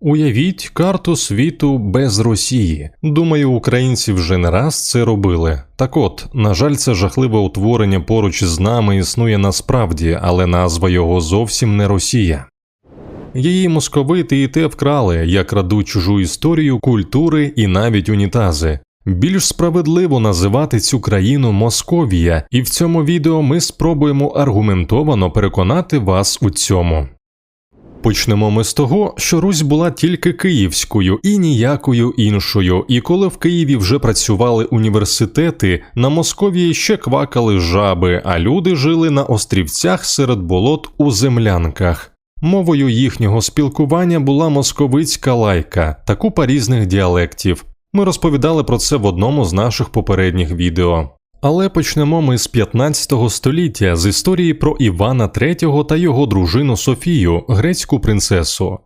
Уявіть карту світу без Росії. Думаю, українці вже не раз це робили. Так от, на жаль, це жахливе утворення поруч з нами існує насправді, але назва його зовсім не Росія. Її московити і те вкрали, як крадуть чужу історію, культури і навіть унітази. Більш справедливо називати цю країну Московія, і в цьому відео ми спробуємо аргументовано переконати вас у цьому. Почнемо ми з того, що Русь була тільки київською і ніякою іншою. І коли в Києві вже працювали університети, на Московії ще квакали жаби, а люди жили на острівцях серед болот у землянках. Мовою їхнього спілкування була московицька лайка та купа різних діалектів. Ми розповідали про це в одному з наших попередніх відео. Але почнемо ми з 15 століття з історії про Івана III та його дружину Софію, грецьку принцесу.